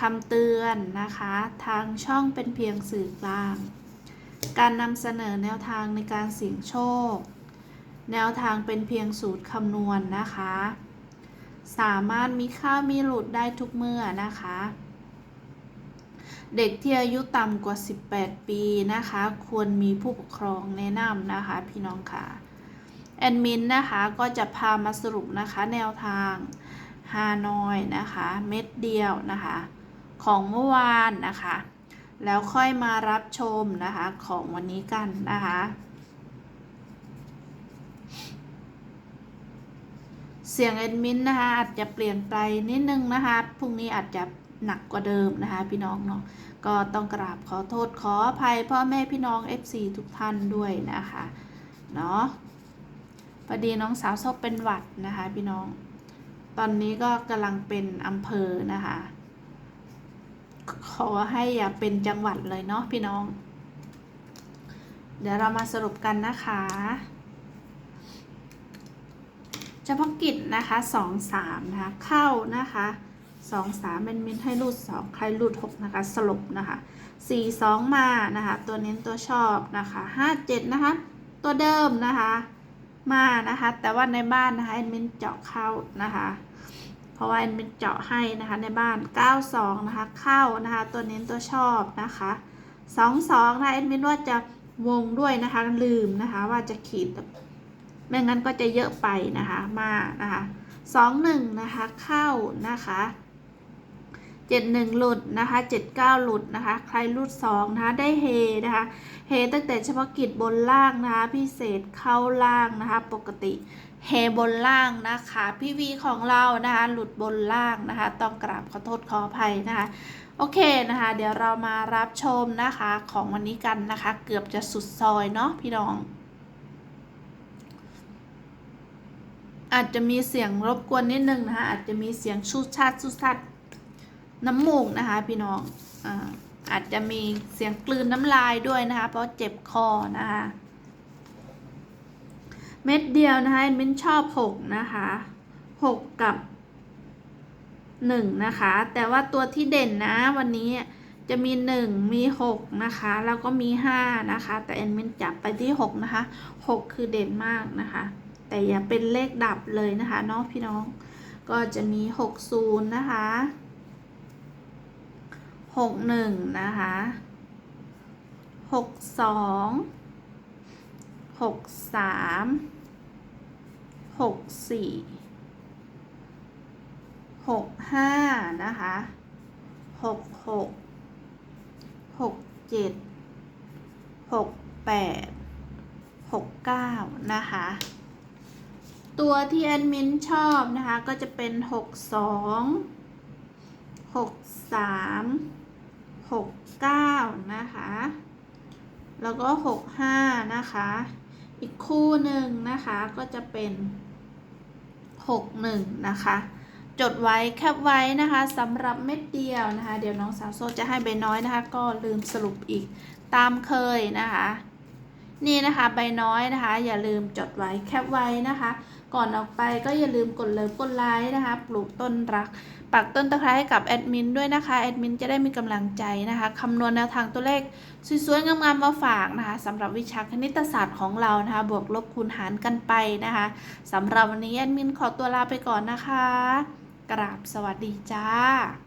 คำเตือนนะคะ ทางช่องเป็นเพียงสื่อกลาง การนำเสนอแนวทางในการเสี่ยงโชค แนวทางเป็นเพียงสูตรคำนวณนนะคะ สามารถมีค่ามีหลุดได้ทุกเมื่อนะคะ เด็กที่อายุต่ำกว่า 18 ปีนะคะ ควรมีผู้ปกครองแนะนำนะคะพี่น้องค่ะแอดมินนะคะก็จะพามาสรุปนะคะแนวทางฮานอยนะคะ เม็ดเดียวนะคะ ของเมื่อวานนะคะ แล้วค่อยมารับชมนะคะของวันนี้กันนะคะเสียงแอดมินนะคะอาจจะเปลี่ยนไปนิดนึงนะคะพรุ่งนี้อาจจะหนักกว่าเดิมนะคะพี่น้องเนาะก็ต้องกราบขอโทษขออภัยพ่อแม่พี่น้อง FC ทุกท่านด้วยนะคะเนาะพอดีน้องสาวชอบเป็นหวัดนะคะพี่น้อง ตอนนี้ก็กำลังเป็นอำเภอนะคะ ขอให้อย่าเป็นจังหวัดเลยเนาะพี่น้อง เดี๋ยวเรามาสรุปกันนะคะเฉพาะกิจนะคะสองสามนะคะเข้านะคะสองสามเป็นมินให้รูดสองใครรูดหกนะคะสรุปนะคะสี่สองมานะคะตัวเน้นตัวชอบนะคะห้าเจ็ดนะคะตัวเดิมนะคะมานะคะแต่ว่าในบ้านนะคะแอดมินเจาะเข้านะคะ เพราะว่าแอดมินเจาะให้นะคะในบ้าน 92 นะคะ เข้านะคะ ตัวเน้นตัวชอบนะคะ 22นะแอนมินว่าจะวงด้วยนะคะลืมนะคะว่าจะขีดไม่งั้นก็จะเยอะไปนะคะมานะคะ 21 นะคะเข้านะคะ 71 หลุดนะคะ 79 หลุดนะคะ ใครลุด2นะคะ ได้เฮนะคะ เฮตั้งแต่เฉพาะกิจบนล่างนะคะ พิเศษเข้าล่างนะคะ ปกติเฮบนล่างนะคะ พี่วีของเรานะคะ หลุดบนล่างนะคะ ต้องกราบขอโทษขออภัยนะคะ โอเคนะคะ เดี๋ยวเรามารับชมนะคะของวันนี้กันนะคะ เกือบจะสุดซอยเนาะพี่น้องอาจจะมีเสียงรบกวนนิดนึงนะคะอาจจะมีเสียงชูดชาดชูดชัด น้ำมูกนะคะพี่น้องอาอาจจะมีเสียงกลืนน้ำลายด้วยนะคะ เพราะเจ็บคอนะคะเม็ดเดียวนะคะมินชอบหกนะคะหกกับหนึ่งนะคะ แต่ว่าตัวที่เด่นนะวันนี้จะมีหนึ่งมีหกนะคะ แล้วก็มีห้านะคะ แต่แอนมินจับไปที่หกนะคะหกคือเด่นมากนะคะ แต่อย่าเป็นเลขดับเลยนะคะเนาะพี่น้องก็จะมีหกศูนย์นะคะ หกหนึ่งนะคะหกสองหกสามหกสี่หกห้านะคะหกหกหกเจ็ดหกแปดหกเก้านะคะ ตัวที่แอดมินชอบนะคะ ก็จะเป็นหกสองหกสาม หกเก้านะคะ แล้วก็หกห้านะคะ อีกคู่หนึ่งนะคะก็จะเป็นหกหนึ่งนะคะ จดไว้แคปไว้นะคะสำหรับเม็ดเดียวนะคะ เดี๋ยวน้องสาวโซจะให้ใบน้อยนะคะ ก็ลืมสรุปอีกตามเคยนะคะ นี่นะคะใบน้อยนะคะ อย่าลืมจดไว้แคปไว้นะคะ ก่อนออกไปก็อย่าลืมกดเลิฟกดไลค์นะคะ ปลูกต้นรัก ปักต้นตะไคร้ให้กับแอดมินด้วยนะคะแอดมินจะได้มีกำลังใจนะคะคำนวณแนวทางตัวเลขสวยๆงามๆมาฝากนะคะสำหรับวิชาคณิตศาสตร์ของเรานะคะ บวกลบคูณหารกันไปนะคะสำหรับวันนี้แอดมินขอตัวลาไปก่อนนะคะ กราบสวัสดีจ้า